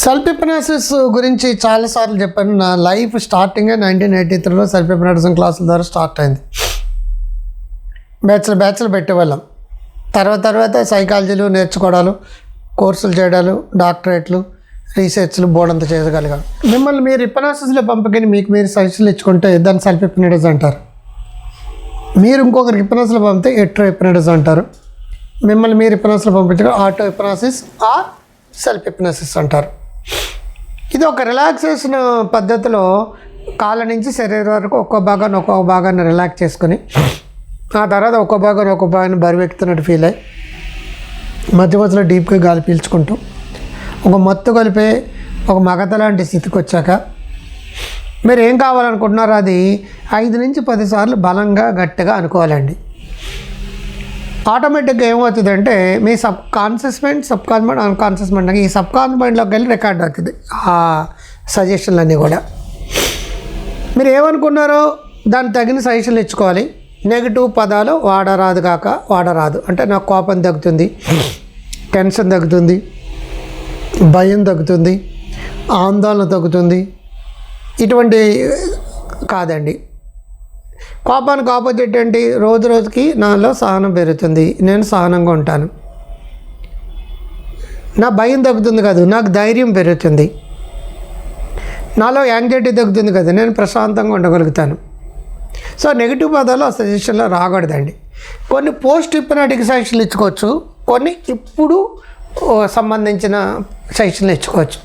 Self hypnosis గురించి చాలాసార్లు చెప్పాను. నా లైఫ్ స్టార్టింగే నైన్టీన్ ఎయిటీ త్రీలో సెల్ఫ్ హిప్నాటిజం క్లాసుల ద్వారా స్టార్ట్ అయింది. బ్యాచ్లర్ బ్యాచ్లు పెట్టేవాళ్ళం. తర్వాత తర్వాత సైకాలజీలు నేర్చుకోవడాలు కోర్సులు చేయడాలు డాక్టరేట్లు రీసెర్చ్లు బోర్డంతా చేయగలిగాం మిమ్మల్ని మీరు హిప్నాసిస్లో పంపకని మీకు మీరు సజెషన్లు ఇచ్చుకుంటే దాన్ని సెల్ఫ్ అంటారు. మీరు ఇంకొకరికి హిప్నాసిస్లో పంపితే ఎట్రో హిప్నటిజం అంటారు. మిమ్మల్ని మీరు హిప్నాసిస్లో పంపించడం ఆటో హిప్నాసిస్ ఆ సెల్ఫ్ హిప్నాసిస్ అంటారు. ఇది ఒక రిలాక్సేషన్ పద్ధతిలో కాళ్ళ నుంచి శరీరం వరకు ఒక్కో భాగాన్ని ఒక్కో భాగాన్ని రిలాక్స్ చేసుకుని ఆ తర్వాత ఒక్కో భాగాన్ని ఒక్కో భాగాన్ని బరువెక్కుతున్నట్టు ఫీల్ అయ్యి మధ్య మధ్యలో డీప్గా గాలి పీల్చుకుంటూ ఒక మత్తు కలిపే ఒక మగత లాంటి స్థితికి వచ్చాక మీరు ఏం కావాలనుకుంటున్నారో అది ఐదు నుంచి పదిసార్లు బలంగా గట్టిగా అనుకోవాలండి. ఆటోమేటిక్గా ఏమవుతుందంటే మీ subconscious mind subconscious mind unconscious mind ఈ సబ్ కాన్షియస్ మైండ్లోకి వెళ్ళి రికార్డ్ అవుతుంది ఆ సజెషన్లన్నీ కూడా. మీరు ఏమనుకున్నారో దానికి తగిన సజెషన్లు ఇచ్చుకోవాలి. నెగిటివ్ పదాలు వాడరాదు కాక వాడరాదు. అంటే నాకు కోపం తగ్గుతుంది టెన్షన్ తగ్గుతుంది భయం తగ్గుతుంది ఆందోళన తగ్గుతుంది. ఇటువంటి కాదండి. కోపానికి ఆపోజిట్ ఏంటి? రోజు రోజుకి నాలో సహనం పెరుగుతుంది. నేను సహనంగా ఉంటాను. నా భయం తగ్గుతుంది కాదు నాకు ధైర్యం పెరుగుతుంది. నాలో యాంగ్జైటీ తగ్గుతుంది కదా నేను ప్రశాంతంగా ఉండగలుగుతాను. సో నెగిటివ్ పదాలు ఆ సజెషన్లో రాకూడదండి. కొన్ని పోస్ట్ హిప్నాటిక్ సజెషన్లు ఇచ్చుకోవచ్చు. కొన్ని ఇప్పుడు సంబంధించిన సజెషన్లు ఇచ్చుకోవచ్చు.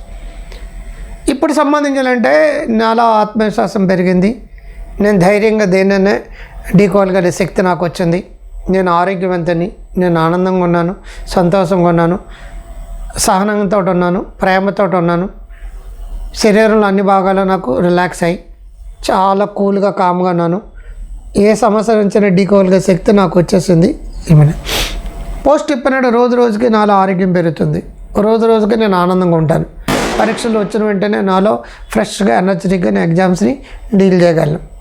ఇప్పుడు సంబంధించాలంటే నాలో ఆత్మవిశ్వాసం పెరిగింది. నేను ధైర్యంగా దేనైనా ఢీకోగలిగే శక్తి నాకు వచ్చింది. నేను ఆరోగ్యవంతుని నేను ఆనందంగా ఉన్నాను సంతోషంగా ఉన్నాను సహనంతో ఉన్నాను ప్రేమతో ఉన్నాను. శరీరంలో అన్ని భాగాలు నాకు రిలాక్స్ అయ్యి చాలా కూల్గా కామ్గా ఉన్నాను. ఏ సమస్య నుంచి ఢీకోగలిగే శక్తి నాకు వచ్చేసింది. ఏమైనా? పోస్ట్ ఇప్పినాడు రోజు రోజుకి నాలో ఆరోగ్యం పెరుగుతుంది. రోజు రోజుకి నేను ఆనందంగా ఉంటాను. పరీక్షలు వచ్చిన వెంటనే నాలో ఫ్రెష్గా ఎనర్జెటిక్గా నేను ఎగ్జామ్స్ని డీల్ చేయగలను.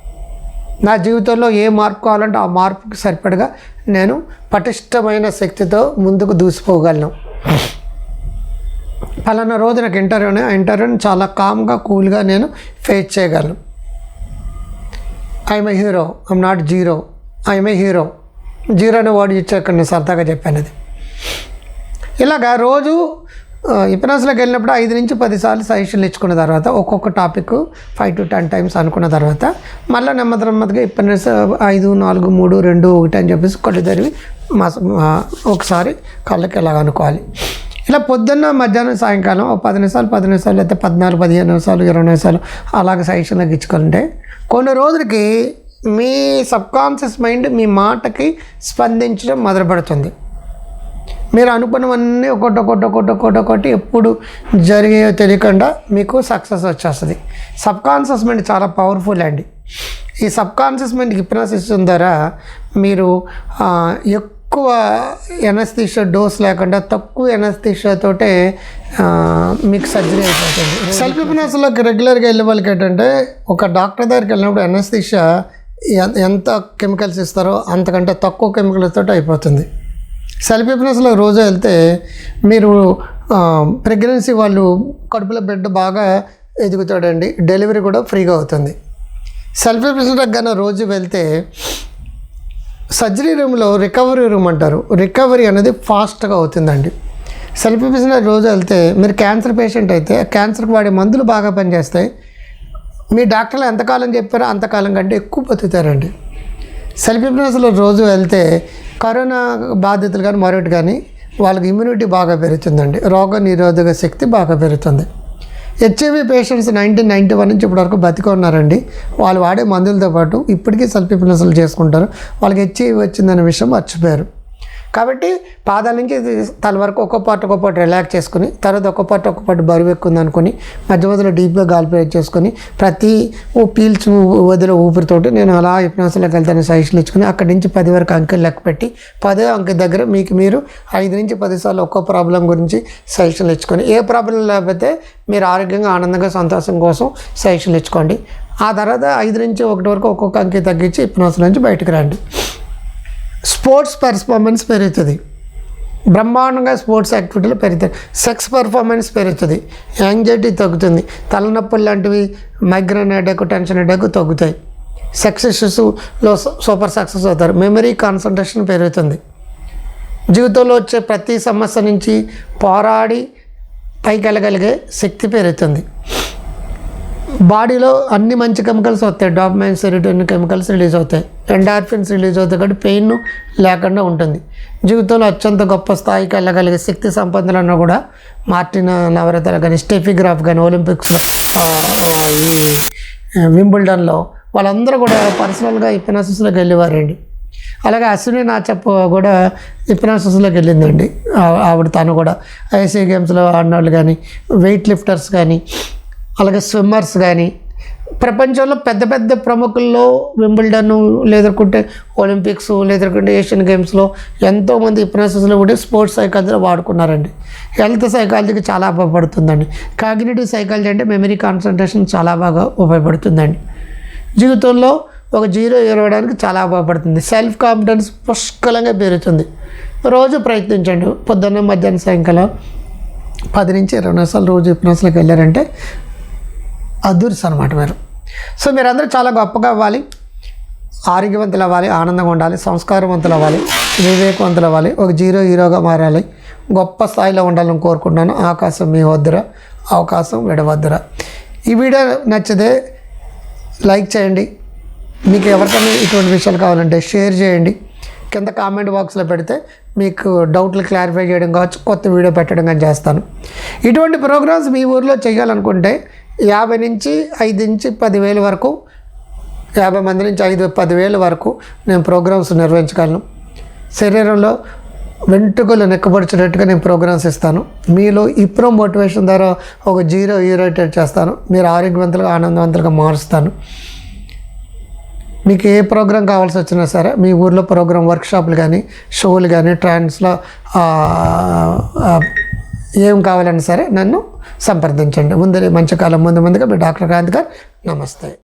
నా జీవితంలో ఏ మార్పు కావాలంటే ఆ మార్పుకి సరిపడగా నేను పటిష్టమైన శక్తితో ముందుకు దూసిపోగలను పలానా రోజు నాకు ఇంటర్వ్యూనే ఆ ఇంటర్వ్యూని చాలా కామ్గా కూల్గా నేను ఫేస్ చేయగలను. I'm a hero I'm not zero I'm a hero zero అనే వర్డ్ ఇచ్చాక నేను సరదాగా చెప్పాను అది. ఇలాగా రోజు ఇపనాస్లోకి వెళ్ళినప్పుడు ఐదు నుంచి పదిసార్లు సజెషన్లు ఇచ్చుకున్న తర్వాత ఒక్కొక్క topic five to ten times అనుకున్న తర్వాత మళ్ళీ నెమ్మది నెమ్మదిగా ఇప్పటిస్ ఐదు నాలుగు మూడు రెండు ఒకటి అని చెప్పేసి కళ్ళు తెరివి మా- ఒకసారి కళ్ళకి ఎలా అనుకోవాలి. ఇలా పొద్దున్న మధ్యాహ్నం సాయంకాలం ఒక పది నిమిషాలు పది నిమిషాలు లేకపోతే పద్నాలుగు పదిహేను నిమిషాలు ఇరవై నిమిషాలు అలాగ సజెషన్లకు ఇచ్చుకుంటే కొన్ని రోజులకి మీ సబ్కాన్షియస్ మైండ్ మీ మాటకి స్పందించడం మొదలుపెడుతుంది. మీరు అనుకున్నవన్నీ ఒకటి ఒకటి ఒకటి ఒకటి ఒకటి ఎప్పుడు జరిగాయో తెలియకుండా మీకు సక్సెస్ వచ్చేస్తుంది. సబ్ కాన్షియస్ మైండ్ చాలా పవర్ఫుల్ అండి. ఈ సబ్ కాన్షియస్ మైండ్ హిప్నాసిస్ ద్వారా మీరు ఎక్కువ ఎనస్థీషియా డోస్ లేకుండా తక్కువ ఎనస్థీషియా తోటే మీకు సర్జరీ అయిపోతుంది. సెల్ఫ్ హిప్నాసిస్లోకి రెగ్యులర్గా వెళ్ళే వాళ్ళకి ఏంటంటే ఒక డాక్టర్ దగ్గరికి వెళ్ళినప్పుడు ఎనస్థీషియా ఎంత కెమికల్స్ ఇస్తారో అంతకంటే తక్కువ కెమికల్స్ తోటి అయిపోతుంది. సెల్ఫ్ రోజు వెళ్తే మీరు ప్రెగ్నెన్సీ వాళ్ళు కడుపులో బిడ్డ బాగా ఎదుగుతాడండి డెలివరీ కూడా ఫ్రీగా అవుతుంది. సెల్ఫ్ దగ్గర రోజు వెళ్తే సర్జరీ రూమ్లో రికవరీ రూమ్ అంటారు. రికవరీ అనేది ఫాస్ట్గా అవుతుందండి. సెల్ఫ్ రోజు వెళ్తే మీరు క్యాన్సర్ పేషెంట్ అయితే క్యాన్సర్కి వాడే మందులు బాగా పనిచేస్తాయి. మీ డాక్టర్లు ఎంతకాలం చెప్పారో అంతకాలం కంటే ఎక్కువ బతుకుతారండి. సెల్ఫ్ రోజు వెళ్తే కరోనా బాధితులు కానీ మరొకటి కానీ వాళ్ళకి ఇమ్యూనిటీ బాగా పెరుగుతుందండి. రోగ నిరోధక శక్తి బాగా పెరుగుతుంది. HIV patients nineteen ninety one నుంచి ఇప్పటివరకు బతికి ఉన్నారండి. వాళ్ళు వాడే మందులతో పాటు ఇప్పటికీ సెల్ఫ్ హిప్నోసిస్లు చేసుకుంటారు. వాళ్ళకి హెచ్ఐవి వచ్చిందనే విషయం మర్చిపోయారు. కాబట్టి పాదాల నుంచి తల వరకు ఒక్కో పాటు ఒక్కో పాటు రిలాక్స్ చేసుకుని తర్వాత ఒక్కో పాటు ఒక్కో పాటు బరువు ఎక్కుంది అనుకుని మధ్య మధ్యలో డీప్గా గాలి ప్రయోగం చేసుకొని ప్రతి ఓ పీల్చు వదిలే ఊపిరితోటి నేను అలా హిప్నాసిస్లోకి వెళ్తాను సజెషన్లు ఇచ్చుకుని అక్కడి నుంచి పది వరకు అంకెలు లెక్క పెట్టి పదో అంకె దగ్గర మీకు మీరు ఐదు నుంచి పది సార్లు ఒక్కో ప్రాబ్లం గురించి సజెషన్లు ఇచ్చుకొని ఏ ప్రాబ్లం లేకపోతే మీరు ఆరోగ్యంగా ఆనందంగా సంతోషం కోసం సజెషన్లు ఇచ్చుకోండి. ఆ తర్వాత ఐదు నుంచి ఒకటి వరకు ఒక్కొక్క అంకె తగ్గించి హిప్నాసిస్ నుంచి బయటకు రండి. స్పోర్ట్స్ పర్ఫార్మెన్స్ పెరుగుతుంది. బ్రహ్మాండంగా స్పోర్ట్స్ యాక్టివిటీలు పెరుగుతాయి. సెక్స్ పర్ఫార్మెన్స్ పెరుగుతుంది. యాంగ్జైటీ తగ్గుతుంది. తలనొప్పులు లాంటివి మైగ్రేన్ హెడేక్ టెన్షన్ హెడేక్ తగ్గుతాయి. సెక్స్ ఇష్యూస్లో సూపర్ సక్సెస్ అవుతారు. మెమరీ కాన్సన్ట్రేషన్ పెరుగుతుంది. జీవితంలో వచ్చే ప్రతి సమస్య నుంచి పోరాడి పైకి వెళ్ళగలిగే శక్తి పెరుగుతుంది. బాడీలో అన్ని మంచి కెమికల్స్ వస్తాయి. డాపమైన్ సెరిటోన్ కెమికల్స్ రిలీజ్ అవుతాయి. ఎండార్ఫిన్స్ రిలీజ్ అవుతాయి కాబట్టి పెయిన్ లేకుండా ఉంటుంది. జీవితంలో అత్యంత గొప్ప స్థాయికి వెళ్ళగలిగే శక్తి సంపదలను కూడా మార్టిన్ నవరత్న కానీ స్టెఫిగ్రాఫ్ కానీ ఒలింపిక్స్లో ఈ వింబుల్డన్లో వాళ్ళందరూ కూడా పర్సనల్గా ఇపినాసిస్లోకి వెళ్ళేవారండి. అలాగే అశ్విని నా నాచప్ కూడా ఇపినాసిస్లోకి వెళ్ళిందండి. ఆవిడ తను కూడా ఐసీ గేమ్స్లో ఆడినవాళ్ళు కానీ వెయిట్ లిఫ్టర్స్ కానీ అలాగే స్విమ్మర్స్ కానీ ప్రపంచంలో పెద్ద పెద్ద ప్రముఖుల్లో వింబుల్డన్ లేదనుకుంటే ఒలింపిక్స్ లేదనుకుంటే ఏషియన్ గేమ్స్లో ఎంతోమంది ఇప్నాసిస్లో కూడా స్పోర్ట్స్ సైకాలజీలో వాడుకున్నారండి. హెల్త్ సైకాలజీకి చాలా ఉపయోగపడుతుందండి. కాగ్నేటివ్ సైకాలజీ అంటే మెమరీ కాన్సన్ట్రేషన్ చాలా బాగా ఉపయోగపడుతుందండి. జీవితంలో ఒక జీరో ఎరవడానికి చాలా ఉపయోగపడుతుంది. సెల్ఫ్ కాన్ఫిడెన్స్ పుష్కలంగా పెరుగుతుంది. రోజు ప్రయత్నించండి. పొద్దున్న మధ్యాహ్నం సాయంకాలం పది నుంచి ఇరవై నిమిషాలు రోజు ఇప్నాస్లోకి వెళ్ళారంటే అదుర్స్ అనమాట మీరు. సో మీరందరూ చాలా గొప్పగా అవ్వాలి. ఆరోగ్యవంతులు అవ్వాలి ఆనందంగా ఉండాలి సంస్కారవంతులు అవ్వాలి వివేకవంతులు అవ్వాలి ఒక జీరో హీరోగా మారాలి గొప్ప స్థాయిలో ఉండాలని కోరుకుంటున్నాను. ఆకాశం మీ వద్దురా అవకాశం విడవద్దురా. ఈ వీడియో నచ్చితే లైక్ చేయండి. మీకు ఎవరికైనా ఇటువంటి విషయాలు కావాలంటే షేర్ చేయండి. కింద కామెంట్ బాక్స్లో పెడితే మీకు డౌట్లు క్లారిఫై చేయడం కావచ్చు కొత్త వీడియో పెట్టడం కానీ చేస్తాను. ఇటువంటి ప్రోగ్రామ్స్ మీ ఊర్లో చేయాలనుకుంటే యాభై నుంచి ఐదు నుంచి పదివేల వరకు యాభై మంది నుంచి ఐదు పదివేల వరకు నేను ప్రోగ్రామ్స్ నిర్వహించగలను. శరీరంలో వెంట్రుకలు నెక్కపరిచేటట్టుగా నేను ప్రోగ్రామ్స్ ఇస్తాను. మీలో ఇప్రో మోటివేషన్ ద్వారా ఒక జీరో యూరేటెడ్ చేస్తాను. మీరు ఆరోగ్యవంతులుగా ఆనందవంతులుగా మారుస్తాను. మీకు ఏ ప్రోగ్రాం కావాల్సి వచ్చినా సరే మీ ఊర్లో ప్రోగ్రాం వర్క్షాప్లు కానీ షోలు కానీ ట్రాన్స్లో ఏం కావాలన్నా సరే నన్ను సంప్రదించండి. ముందు మంచి కాలం ముందు ముందుగా మీ డాక్టర్ కాంత్ గారు నమస్తే.